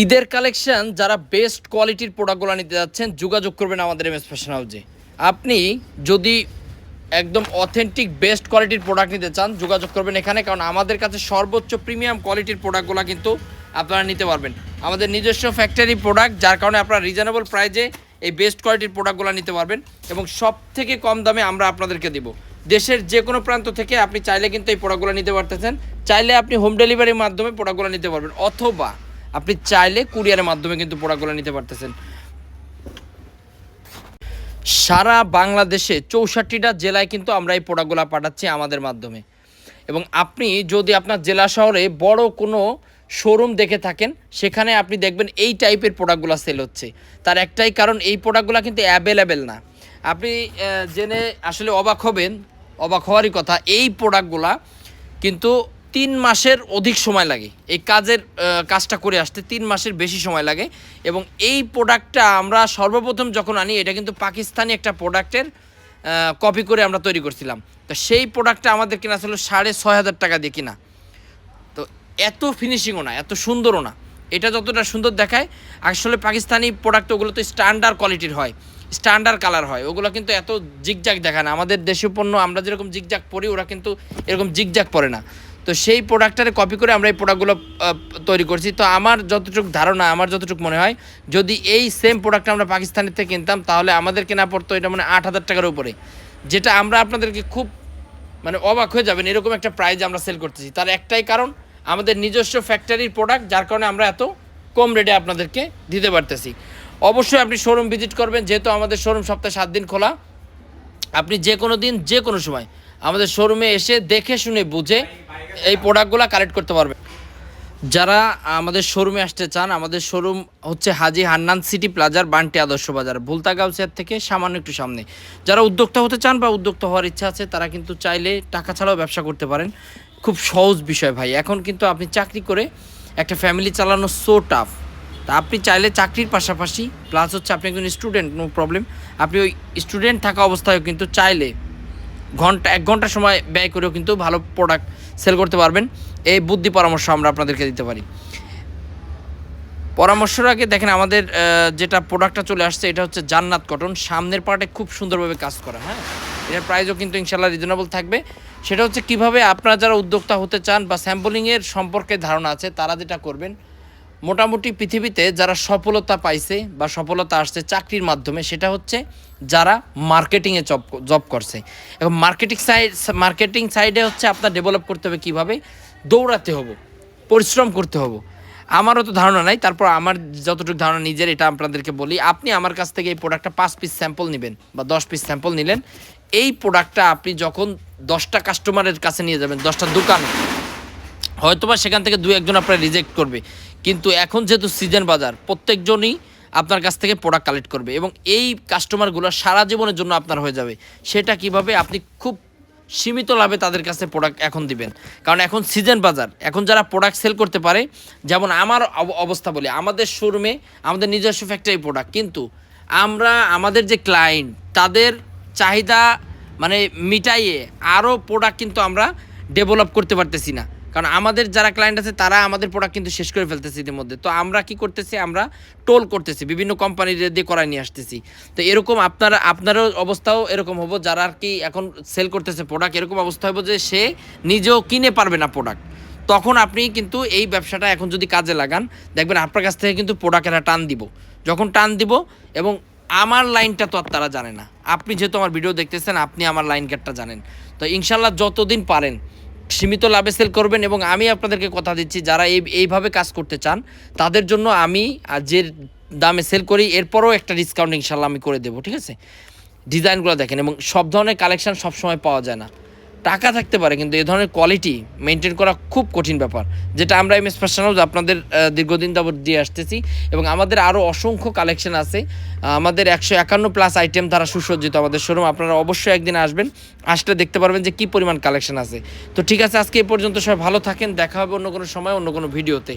ঈদের কালেকশন যারা বেস্ট কোয়ালিটির প্রোডাক্টগুলো নিতে যাচ্ছেন, যোগাযোগ করবেন আমাদের এম এস ফ্যাশন হাউসে আপনি যদি একদম অথেন্টিক বেস্ট কোয়ালিটির প্রোডাক্ট নিতে চান, যোগাযোগ করবেন এখানে, কারণ আমাদের কাছে সর্বোচ্চ প্রিমিয়াম কোয়ালিটির প্রোডাক্টগুলো কিন্তু আপনারা নিতে পারবেন। আমাদের নিজস্ব ফ্যাক্টরি প্রোডাক্ট যার কারণে আপনারা রিজনেবল প্রাইজে এই বেস্ট কোয়ালিটির প্রোডাক্টগুলো নিতে পারবেন এবং সব থেকে কম দামে আমরা আপনাদেরকে দেব। দেশের যে কোনো প্রান্ত থেকে আপনি চাইলে কিন্তু এই প্রোডাক্টগুলো নিতে পারতেছেন। চাইলে আপনি হোম ডেলিভারির মাধ্যমে প্রোডাক্টগুলো নিতে পারবেন, অথবা আপনি চাইলে কুরিয়ারের মাধ্যমে কিন্তু প্রোডাক্টগুলো নিতে পারতেছেন। সারা বাংলাদেশে চৌষট্টিটা জেলায় কিন্তু আমরা এই প্রোডাক্টগুলো পাঠাচ্ছি আমাদের মাধ্যমে। এবং আপনি যদি আপনার জেলা শহরে বড় কোনো শোরুম দেখে থাকেন, সেখানে আপনি দেখবেন এই টাইপের প্রোডাক্টগুলো সেল হচ্ছে। তার একটাই কারণ, এই প্রোডাক্টগুলো কিন্তু অ্যাভেলেবেল না। আপনি জেনে আসলে অবাক হবেন, অবাক হওয়ারই কথা, এই প্রোডাক্টগুলা কিন্তু তিন মাসের অধিক সময় লাগে। এই কাজের কাজটা করে আসতে তিন মাসের বেশি সময় লাগে এবং এই প্রোডাক্টটা আমরা সর্বপ্রথম যখন আনি, এটা কিন্তু পাকিস্তানি একটা প্রোডাক্টের কপি করে আমরা তৈরি করছিলাম। তো সেই প্রোডাক্টটা আমাদের কেনা ছিল সাড়ে ছয় হাজার টাকা দিয়ে কিনা। তো এত ফিনিশিংও না, এত সুন্দরও না। এটা যতটা সুন্দর দেখায়, আসলে পাকিস্তানি প্রোডাক্ট ওগুলো তো স্ট্যান্ডার্ড কোয়ালিটির হয় স্ট্যান্ডার্ড কালার হয়। ওগুলো কিন্তু এত জিগজাগ দেখায় না। আমাদের দেশীয় পণ্য আমরা যেরকম জিগজাগ পরি, ওরা কিন্তু এরকম জিগজাগ পরে না। তো সেই প্রোডাক্টটারে কপি করে আমরা এই প্রোডাক্টগুলো তৈরি করছি। তো আমার যতটুকু ধারণা, আমার যতটুকু মনে হয়, যদি এই সেম প্রোডাক্ট আমরা পাকিস্তানের থেকে কিনতাম, তাহলে আমাদের কেনা পড়তো এটা মানে আট হাজার টাকার উপরে। যেটা আমরা আপনাদেরকে খুব মানে অবাক হয়ে যাবেন, এরকম একটা প্রাইজ আমরা সেল করতেছি। তার একটাই কারণ, আমাদের নিজস্ব ফ্যাক্টরির প্রোডাক্ট যার কারণে আমরা এত কম রেটে আপনাদেরকে দিতে পারতেছি। অবশ্যই আপনি শোরুম ভিজিট করবেন, যেহেতু আমাদের শোরুম সপ্তাহে সাত দিন খোলা। আপনি যে কোনো দিন যে কোনো সময় আমাদের শোরুমে এসে দেখে শুনে বুঝে এই প্রোডাক্টগুলো কালেক্ট করতে পারবেন যারা আমাদের শোরুমে আসতে চান, আমাদের শোরুম হচ্ছে হাজি হান্নান সিটি প্লাজার বান্টি আদর্শ বাজার ভুলতা গাউসিয়ার থেকে সামান্য একটু সামনে। যারা উদ্যোক্তা হতে চান বা উদ্যোক্তা হওয়ার ইচ্ছা আছে, তারা কিন্তু চাইলে টাকা ছাড়াও ব্যবসা করতে পারেন। খুব সহজ বিষয় ভাই। এখন কিন্তু আপনি চাকরি করে একটা ফ্যামিলি চালানো সো টাফ তা আপনি চাইলে চাকরির পাশাপাশি প্লাস হচ্ছে আপনি একজন স্টুডেন্ট নো প্রবলেম আপনি ওই স্টুডেন্ট থাকা অবস্থায় কিন্তু চাইলে ঘণ্টা, এক ঘণ্টা সময় ব্যয় করেও কিন্তু ভালো প্রোডাক্ট সেল করতে পারবেন। এই বুদ্ধি পরামর্শ আমরা আপনাদেরকে দিতে পারি। পরামর্শের আগে দেখেন আমাদের যেটা প্রোডাক্টটা চলে আসছে, এটা হচ্ছে জান্নাত কটন সামনের পার্টে খুব সুন্দরভাবে কাজ করা হ্যাঁ? এটার প্রাইসও কিন্তু ইনশাল্লাহ রিজনেবল থাকবে। সেটা হচ্ছে কীভাবে আপনারা যারা উদ্যোক্তা হতে চান বা স্যাম্পলিংয়ের সম্পর্কে ধারণা আছে, তারা যেটা করবেন মোটামুটি পৃথিবীতে যারা সফলতা পাইছে বা সফলতা আসছে চাকরির মাধ্যমে, সেটা হচ্ছে যারা মার্কেটিংয়ে জব জব করছে। এবং মার্কেটিং সাইড মার্কেটিং সাইডে হচ্ছে আপনার ডেভেলপ করতে হবে কীভাবে? দৌড়াতে হবে, পরিশ্রম করতে হবে। আমারও তো ধারণা নাই, তারপর আমার যতটুকু ধারণা নিজের, এটা আপনাদেরকে বলি। আপনি আমার কাছ থেকে এই প্রোডাক্টটা পাঁচ পিস স্যাম্পল নেবেন বা দশ পিস স্যাম্পল নিলেন। এই প্রোডাক্টটা আপনি যখন দশটা কাস্টমারের কাছে নিয়ে যাবেন, দশটা দোকানে হয়তোবা সেখান থেকে দু একজন আপনার রিজেক্ট করবে। কিন্তু এখন যেহেতু সিজন বাজার, প্রত্যেকজনই আপনার কাছ থেকে প্রোডাক্ট কালেক্ট করবে এবং এই কাস্টমারগুলো সারা জীবনের জন্য আপনার হয়ে যাবে। সেটা কীভাবে আপনি খুব সীমিত লাভে তাদের কাছে প্রোডাক্ট এখন দিবেন। কারণ এখন সিজন বাজার, এখন যারা প্রোডাক্ট সেল করতে পারে, যেমন আমার অব- অবস্থা বলি, আমাদের শোরুমে আমাদের নিজস্ব ফ্যাক্টরি প্রোডাক্ট কিন্তু আমরা, আমাদের যে ক্লায়েন্ট তাদের চাহিদা মানে মিটাইয়ে আরও প্রোডাক্ট কিন্তু আমরা ডেভেলপ করতে পারতেছি না। কারণ আমাদের যারা ক্লায়েন্ট আছে, তারা আমাদের প্রোডাক্ট কিন্তু শেষ করে ফেলতেছে ইতিমধ্যে। তো আমরা কি করতেছি? আমরা টোল করতেছি, বিভিন্ন কোম্পানির দিয়ে করায় নিয়ে আসতেছি। তো এরকম আপনারা, আপনারও অবস্থাও এরকম হব, যারা আর কি এখন সেল করতেছে প্রোডাক্ট এরকম অবস্থা হব যে সে নিজেও কিনে পারবে না প্রোডাক্ট তখন আপনি কিন্তু এই ব্যবসাটা এখন যদি কাজে লাগান, দেখবেন আপনার কাছ থেকে কিন্তু প্রোডাক্টের টান দিব। যখন টান দিব এবং আমার লাইনটা তো আর তারা জানে না। আপনি যেহেতু আমার ভিডিও দেখতেছেন, আপনি আমার লাইন কার্ডটা জানেন। তো ইনশাল্লাহ যতদিন পারেন সীমিত লাভে সেল করবেন এবং আমি আপনাদেরকে কথা দিচ্ছি, যারা এই, এইভাবে কাজ করতে চান, তাদের জন্য আমি যে দামে সেল করি, এরপরও একটা ডিসকাউন্ট ইনশাল্লাহ আমি করে দেবো, ঠিক আছে? ডিজাইনগুলো দেখেন এবং সব ধরনের কালেকশান সবসময় পাওয়া যায় না। টাকা থাকতে পারে, কিন্তু এ ধরনের কোয়ালিটি মেনটেন করা খুব কঠিন ব্যাপার। যেটা আমরা এম এস ফ্যাশন হাউস আপনাদের দীর্ঘদিন যাবত দিয়ে আসতেছি এবং আমাদের আরও অসংখ্য কালেকশন আছে। আমাদের একশো একান্ন প্লাস আইটেম দ্বারা সুসজ্জিত আমাদের শোরুম আপনারা অবশ্যই একদিন আসবেন, আসলে দেখতে পারবেন যে কী পরিমাণ কালেকশন আছে। তো ঠিক আছে, আজকে এই পর্যন্ত সবাই ভালো থাকেন, দেখা হবে অন্য কোনো সময়, অন্য কোনো ভিডিওতে